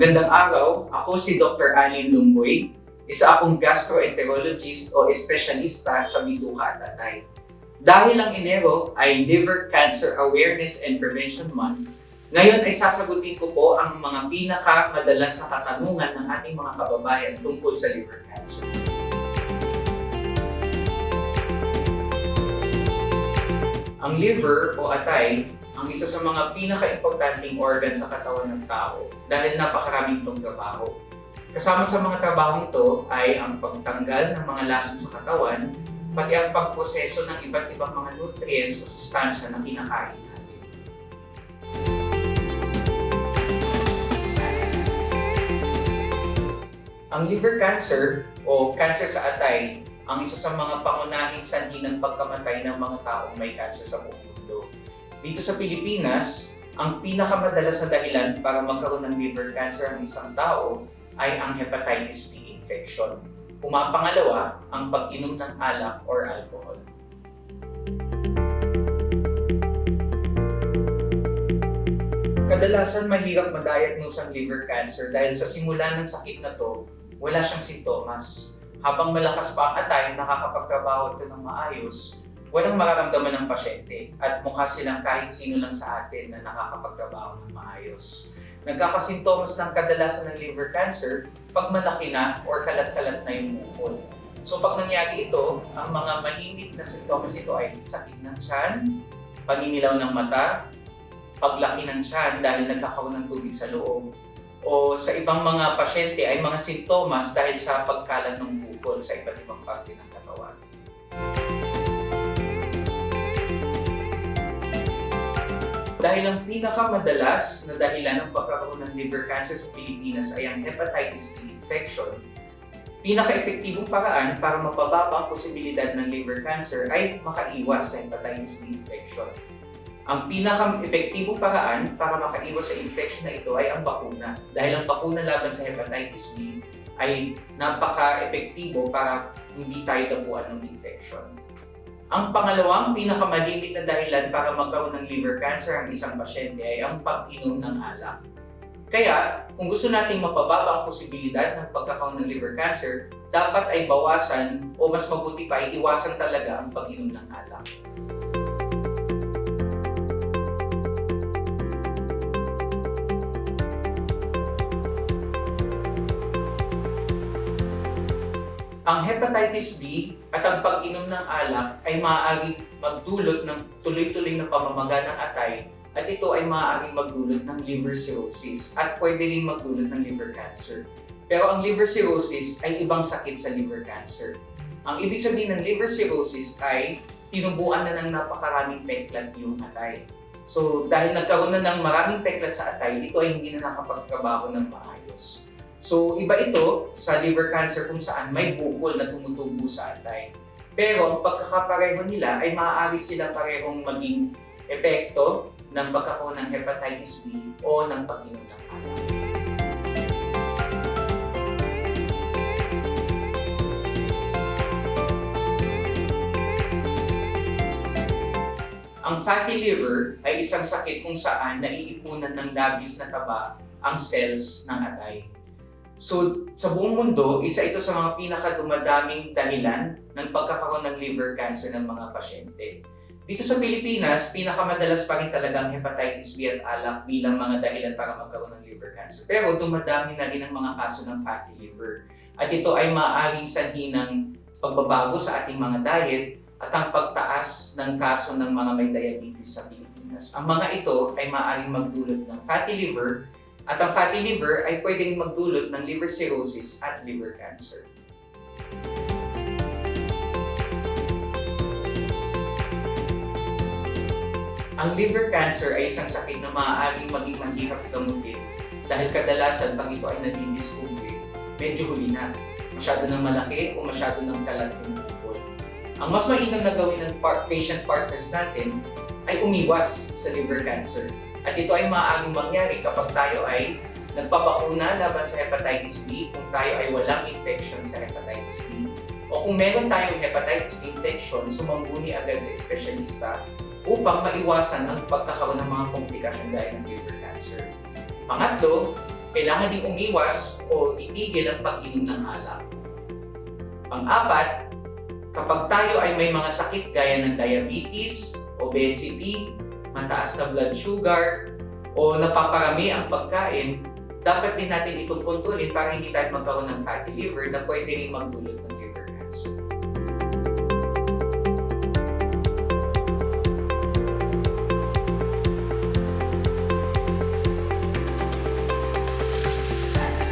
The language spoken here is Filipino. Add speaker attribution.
Speaker 1: Magandang araw, ako si Dr. Alin Lumboy. Isa akong gastroenterologist o espesyalista sa bituka at atay. Dahil ang Enero ay Liver Cancer Awareness and Prevention Month, ngayon ay sasagutin ko po ang mga pinakamadalas na katanungan ng ating mga kababayan tungkol sa liver cancer. Ang liver o atay isa sa mga pinaka-importanting organ sa katawan ng tao dahil napakaraming itong trabaho. Kasama sa mga trabaho ito ay ang pagtanggal ng mga lason sa katawan, pati ang pagproseso ng iba't ibang mga nutrients o sustansya na kinakain natin. Ang liver cancer o cancer sa atay ang isa sa mga pangunahing sanhi ng pagkamatay ng mga taong may cancer sa buong mundo. Dito sa Pilipinas, ang pinakamadalas na dahilan para magkaroon ng liver cancer ang isang tao ay ang hepatitis B infection. Pumapangalawa ang pag-inom ng alak or alcohol. Kadalasan mahirap ma-diagnose ang liver cancer dahil sa simula ng sakit na to, wala siyang sintomas. Habang malakas pa ang atay, nakakapagtrabaho ito ng maayos, walang mararamdaman ng pasyente at mukha silang kahit sino lang sa atin na nakakapagtrabaho ng maayos. Nagkakasintomas ng kadalasan ng liver cancer pag malaki na or kalat-kalat na yung bukol. So pag nangyari ito, ang mga mainit na sintomas ito ay sakit ng tiyan, paninilaw ng mata, paglaki ng tiyan dahil nagkakaroon ng tubig sa loob, o sa ibang mga pasyente ay mga sintomas dahil sa pagkalat ng bukol sa iba't ibang parte ng Dahil ang pinakamadalas na dahilan ng pagkakaroon ng liver cancer sa Pilipinas ay ang hepatitis B infection, pinaka-epektibong paraan para mapababa ang posibilidad ng liver cancer ay makaiwas sa hepatitis B infection. Ang pinaka-epektibong paraan para makaiwas sa infection na ito ay ang bakuna. Dahil ang bakuna laban sa hepatitis B ay napaka-epektibo para hindi tayo dapuan ng infection. Ang pangalawang pinakamalimit na dahilan para magkaroon ng liver cancer ang isang pasyente ay ang pag-inom ng alak. Kaya, kung gusto nating mapababa ang posibilidad ng pagkakaroon ng liver cancer, dapat ay bawasan o mas mabuti pa ay iwasan talaga ang pag-inom ng alak. Ang hepatitis B at ang pag-inom ng alak ay maaaring magdulot ng tuloy-tuloy na pamamaga ng atay at ito ay maaaring magdulot ng liver cirrhosis at pwede rin magdulot ng liver cancer. Pero ang liver cirrhosis ay ibang sakit sa liver cancer. Ang ibig sabihin ng liver cirrhosis ay tinubuan na ng napakaraming peklat yung atay. So dahil nagkaroon na ng maraming peklat sa atay, ito ay hindi na nakapagtrabaho ng maayos. So, iba ito sa liver cancer kung saan may bukol na tumutubo sa atay. Pero ang pagkakapareho nila ay maaari silang parehong maging epekto ng pagkakaroon ng hepatitis B o ng pag-inom ng alak. Ang fatty liver ay isang sakit kung saan naiipunan ng labis na taba ang cells ng atay. So, sa buong mundo, isa ito sa mga pinakadumadaming dahilan ng pagkakaroon ng liver cancer ng mga pasyente. Dito sa Pilipinas, pinakamadalas pa rin talaga ang hepatitis B at alak bilang mga dahilan para magkaroon ng liver cancer. Pero dumadami na rin ang mga kaso ng fatty liver. At ito ay maaaring sanhi ng pagbabago sa ating mga diet at ang pagtaas ng kaso ng mga may diabetes sa Pilipinas. Ang mga ito ay maaaring magdulot ng fatty liver at ang fatty liver ay pwedeng magdulot ng liver cirrhosis at liver cancer. Ang liver cancer ay isang sakit na maaaring maging mahirap gamutin dahil kadalasan pag ito ay nadidiscover, medyo huli na. Masyado ng malaki o masyado ng kalat yung bukol. Ang mas mainam na gawin ng patient partners natin ay umiwas sa liver cancer. At ito ay maaaring mangyari kapag tayo ay nagpabakuna laban sa hepatitis B kung tayo ay walang infection sa hepatitis B. O kung meron tayong hepatitis B infection, sumambuni agad sa espesyalista upang maiwasan ang pagkakaroon ng mga komplikasyon gaya ng liver cancer. Pangatlo, kailangan ding umiwas o itigil ang pag-inom ng alak. Pang-apat, kapag tayo ay may mga sakit gaya ng diabetes, obesity, mataas na blood sugar, o napaparami ang pagkain, dapat din natin itong kontrolin para hindi tayo magkaroon ng fatty liver na pwede rin magdulot ng liver cancer.